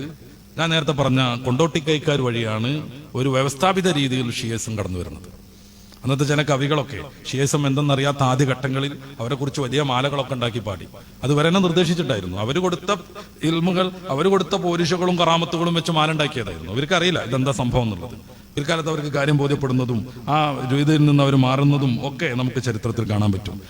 കണക്ക് ഞാൻ നേരത്തെ പറഞ്ഞ കൊണ്ടോട്ടിക്കൈക്കാർ വഴിയാണ് ഒരു വ്യവസ്ഥാപിത രീതിയിൽ ഷിയേസും കടന്നു വരുന്നത്. അന്നത്തെ ചില കവികളൊക്കെ ഷിയേസം എന്തെന്നറിയാത്ത ആദ്യ ഘട്ടങ്ങളിൽ അവരെ കുറിച്ച് വലിയ മാലകളൊക്കെ ഉണ്ടാക്കി പാടി. അത് തന്നെ നിർദ്ദേശിച്ചിട്ടായിരുന്നു. അവർ കൊടുത്ത ഇൽമുകൾ അവർ കൊടുത്ത പോലീഷുകളും കറാമത്തുകളും വെച്ച് മാല ഉണ്ടാക്കിയതായിരുന്നു. ഇതെന്താ സംഭവം എന്നുള്ളത്. പിൽക്കാലത്ത് അവർക്ക് കാര്യം ബോധ്യപ്പെടുന്നതും ആ രീതിയിൽ നിന്ന് അവർ മാറുന്നതും ഒക്കെ നമുക്ക് ചരിത്രത്തിൽ കാണാൻ പറ്റും.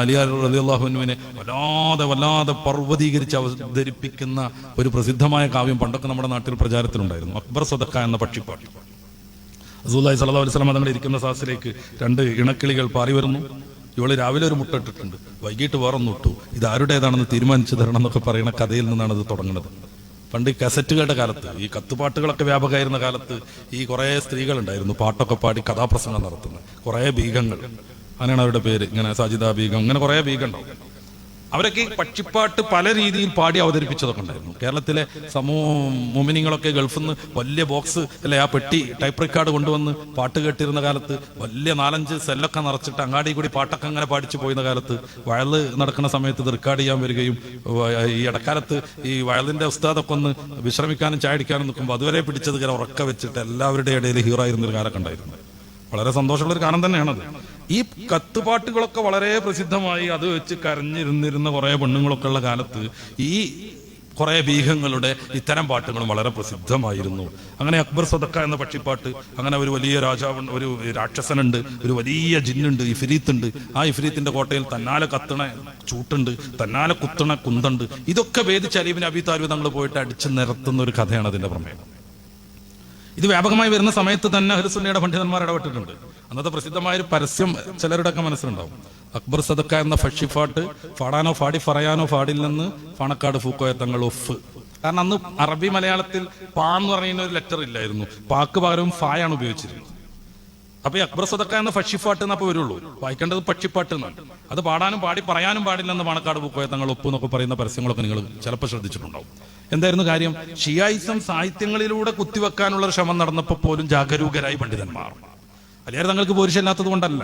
അലിയാർ റലിയല്ലാഹുവിനെ വല്ലാതെ വല്ലാതെ പർവതീകരിച്ച് അവതരിപ്പിക്കുന്ന ഒരു പ്രസിദ്ധമായ കാവ്യം പണ്ടൊക്കെ നമ്മുടെ നാട്ടിൽ പ്രചാരത്തിലുണ്ടായിരുന്നു. അക്ബർ സദക്ക എന്ന പക്ഷിപ്പാട്ട്. അസൂല്ലായി സല്ലാ അലൈവലം തങ്ങൾ ഇരിക്കുന്ന സാഹസിലേക്ക് രണ്ട് ഇണക്കിളികൾ പാറി വരുന്നു. ഇവൾ രാവിലെ ഒരു മുട്ട ഇട്ടിട്ടുണ്ട്. വൈകിട്ട് വേറൊന്നു ഇട്ടു. ഇത് ആരുടേതാണെന്ന് തീരുമാനിച്ചു തരണം എന്നൊക്കെ പറയുന്ന കഥയിൽ നിന്നാണ് ഇത് തുടങ്ങുന്നത്. പണ്ട് കസറ്റുകളുടെ കാലത്ത് ഈ കത്തുപാട്ടുകളൊക്കെ വ്യാപകമായിരുന്ന കാലത്ത് ഈ കുറേ സ്ത്രീകളുണ്ടായിരുന്നു പാട്ടൊക്കെ പാടി കഥാപ്രസംഗം നടത്തുന്നത്. കുറേ ബീഗങ്ങൾ. അങ്ങനെയാണ് അവരുടെ പേര്. ഇങ്ങനെ സാജിദ ബീഗം അങ്ങനെ കുറേ ബീഗം ഉണ്ടാവും. അവരൊക്കെ ഈ പക്ഷിപ്പാട്ട് പല രീതിയിൽ പാടി അവതരിപ്പിച്ചതൊക്കെ ഉണ്ടായിരുന്നു. കേരളത്തിലെ സമൂഹ മുമിനിങ്ങളൊക്കെ ഗൾഫിൽ നിന്ന് വലിയ ബോക്സ് അല്ലെ ആ പെട്ടി ടൈപ്പ് റെക്കാർഡ് കൊണ്ടുവന്ന് പാട്ട് കേട്ടിരുന്ന കാലത്ത് വലിയ നാലഞ്ച് സെല്ലൊക്കെ നിറച്ചിട്ട് അങ്ങാടി കൂടി പാട്ടൊക്കെ അങ്ങനെ പാടിച്ചു പോയിരുന്ന കാലത്ത് വയൽ നടക്കുന്ന സമയത്ത് ഇത് റെക്കാർഡ് ചെയ്യാൻ വരികയും ഈ ഇടക്കാലത്ത് ഈ വയലിന്റെ ഉസ്താദൊക്കെ ഒന്ന് വിശ്രമിക്കാനും ചായ അടിക്കാനും നിൽക്കുമ്പോൾ അതുവരെ പിടിച്ചത് ഇങ്ങനെ ഉറക്ക വെച്ചിട്ട് എല്ലാവരുടെ ഇടയിൽ ഹീറോ ആയിരുന്നൊരു കാലൊക്കെ ഉണ്ടായിരുന്നു. വളരെ സന്തോഷമുള്ള ഒരു കാലം തന്നെയാണത്. ഈ കത്തുപാട്ടുകളൊക്കെ വളരെ പ്രസിദ്ധമായി അത് വെച്ച് കരഞ്ഞിരുന്നിരുന്ന കുറെ പെണ്ണുങ്ങളൊക്കെ ഉള്ള കാലത്ത് ഈ കുറെ ബീഹങ്ങളുടെ ഇത്തരം പാട്ടുകളും വളരെ പ്രസിദ്ധമായിരുന്നു. അങ്ങനെ അക്ബർ സദക്ക എന്ന പക്ഷിപ്പാട്ട് അങ്ങനെ ഒരു വലിയ രാജാവ് ഒരു രാക്ഷസനുണ്ട് ഒരു വലിയ ജിന്നുണ്ട് ഇഫിരീത്തുണ്ട്. ആ ഇഫിരീത്തിന്റെ കോട്ടയിൽ തന്നാലെ കത്തണ ചൂട്ടുണ്ട് തന്നാലെ കുത്തണ കുന്തണ്ട്. ഇതൊക്കെ വേദിച്ച് അലീബിന് അബി താലിബ് തങ്ങൾ പോയിട്ട് അടിച്ചു നിരത്തുന്ന ഒരു കഥയാണ് അതിന്റെ പ്രമേയം. ഇത് വ്യാപകമായി വരുന്ന സമയത്ത് തന്നെ ഹരിസുന്നയുടെ പണ്ഡിതന്മാർ ഇടപെട്ടിട്ടുണ്ട്. അന്നത്തെ പ്രസിദ്ധമായ ഒരു പരസ്യം ചിലരുടെ ഒക്കെ മനസ്സിലുണ്ടാവും. അക്ബർ സദക്ക എന്ന ഫഷിഫാട്ട് പാടാനോ പാടി പറയാനോ നിന്ന് പാണക്കാട് ഫൂക്കോയ തങ്ങൾ ഒഫ്. കാരണം അന്ന് അറബി മലയാളത്തിൽ പാ എന്ന് പറയുന്ന ഒരു ലെറ്റർ ഇല്ലായിരുന്നു. പാക്ക് പകരം ഫായാണ് ഉപയോഗിച്ചിരുന്നത്. അപ്പൊ അക്ബർ സദക്ക എന്ന പക്ഷിപ്പാട്ട് എന്നപ്പോ വരുള്ളൂ. വായിക്കേണ്ടത് പക്ഷിപ്പാട്ട് എന്നാണ് അത് പാടാനും പാടി പറയാനും പാടില്ലെന്ന് പാണക്കാട് പോയ തങ്ങൾ ഒപ്പ് എന്നൊക്കെ പറയുന്ന പരസ്യങ്ങളൊക്കെ നിങ്ങൾ ചിലപ്പോൾ ശ്രദ്ധിച്ചിട്ടുണ്ടാവും. എന്തായിരുന്നു കാര്യം? ഷിയായിസം സാഹിത്യങ്ങളിലൂടെ കുത്തിവെക്കാനുള്ള ശ്രമം നടന്നപ്പോൾ പോലും ജാഗരൂകരായി പണ്ഡിതന്മാർ. അലിയാർ തങ്ങൾക്ക് പോരിശല്ലാത്തത് കൊണ്ടല്ല.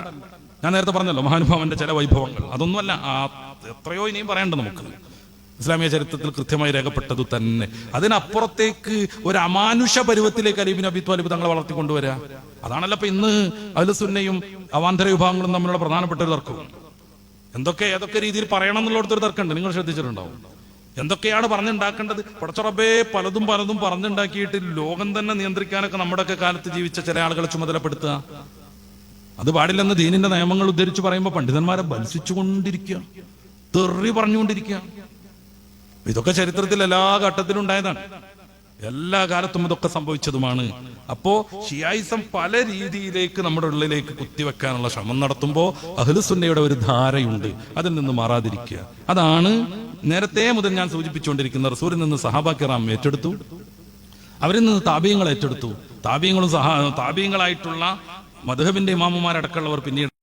ഞാൻ നേരത്തെ പറഞ്ഞല്ലോ മഹാനുഭാവന്റെ ചില വൈഭവങ്ങൾ. അതൊന്നുമല്ല എത്രയോ ഇനിയും പറയണ്ട നമുക്ക്. ഇസ്ലാമിക ചരിത്രത്തിൽ കൃത്യമായി രേഖപ്പെട്ടത് തന്നെ. അതിനപ്പുറത്തേക്ക് ഒരു അമാനുഷ പരുവത്തിലേക്ക് അലീബിൻ അബി ത്വാലിബ് തങ്ങളെ വളർത്തിക്കൊണ്ടുവരാ അതാണല്ലോ ഇപ്പൊ ഇന്ന് അലുസുന്നയും അവാന്തര വിഭാഗങ്ങളും തമ്മിലുള്ള പ്രധാനപ്പെട്ട ഒരു തർക്കവും എന്തൊക്കെ ഏതൊക്കെ രീതിയിൽ പറയണം എന്നുള്ളടത്തൊരു തർക്കമുണ്ട്. നിങ്ങൾ ശ്രദ്ധിച്ചിട്ടുണ്ടാവും. എന്തൊക്കെയാണ് പറഞ്ഞുണ്ടാക്കേണ്ടത്? പടച്ചുറബേ പലതും പലതും പറഞ്ഞുണ്ടാക്കിയിട്ട് ലോകം തന്നെ നിയന്ത്രിക്കാനൊക്കെ നമ്മുടെയൊക്കെ കാലത്ത് ജീവിച്ച ചില ആളുകളെ ചുമതലപ്പെടുത്തുക. അത് പാടില്ലെന്ന് ദീനിന്റെ നിയമങ്ങൾ ഉദ്ധരിച്ച് പറയുമ്പോൾ പണ്ഡിതന്മാരെ ബത്സിച്ചുകൊണ്ടിരിക്കുക തെറി പറഞ്ഞുകൊണ്ടിരിക്കുക. ഇതൊക്കെ ചരിത്രത്തിൽ എല്ലാ ഘട്ടത്തിലും ഉണ്ടായതാണ്. എല്ലാ കാലത്തും ഇതൊക്കെ സംഭവിച്ചതുമാണ്. അപ്പോ ഷിയായിസം പല രീതിയിലേക്ക് നമ്മുടെ ഉള്ളിലേക്ക് കുത്തിവെക്കാനുള്ള ശ്രമം നടത്തുമ്പോൾ അഹ്ലുസുന്നയുടെ ഒരു ധാരയുണ്ട്. അതിൽ നിന്ന് മാറാതിരിക്കുക. അതാണ് നേരത്തെ മുതൽ ഞാൻ സൂചിപ്പിച്ചുകൊണ്ടിരിക്കുന്ന റസൂരിൽ നിന്ന് സഹാബാക്കിറാം ഏറ്റെടുത്തു. അവരിൽ നിന്ന് താപീയങ്ങൾ ഏറ്റെടുത്തു. താപീയങ്ങളും സഹാ താപീയങ്ങളായിട്ടുള്ള മധുഹബിന്റെ ഇമാമുമാരടക്കമുള്ളവർ പിന്നീട്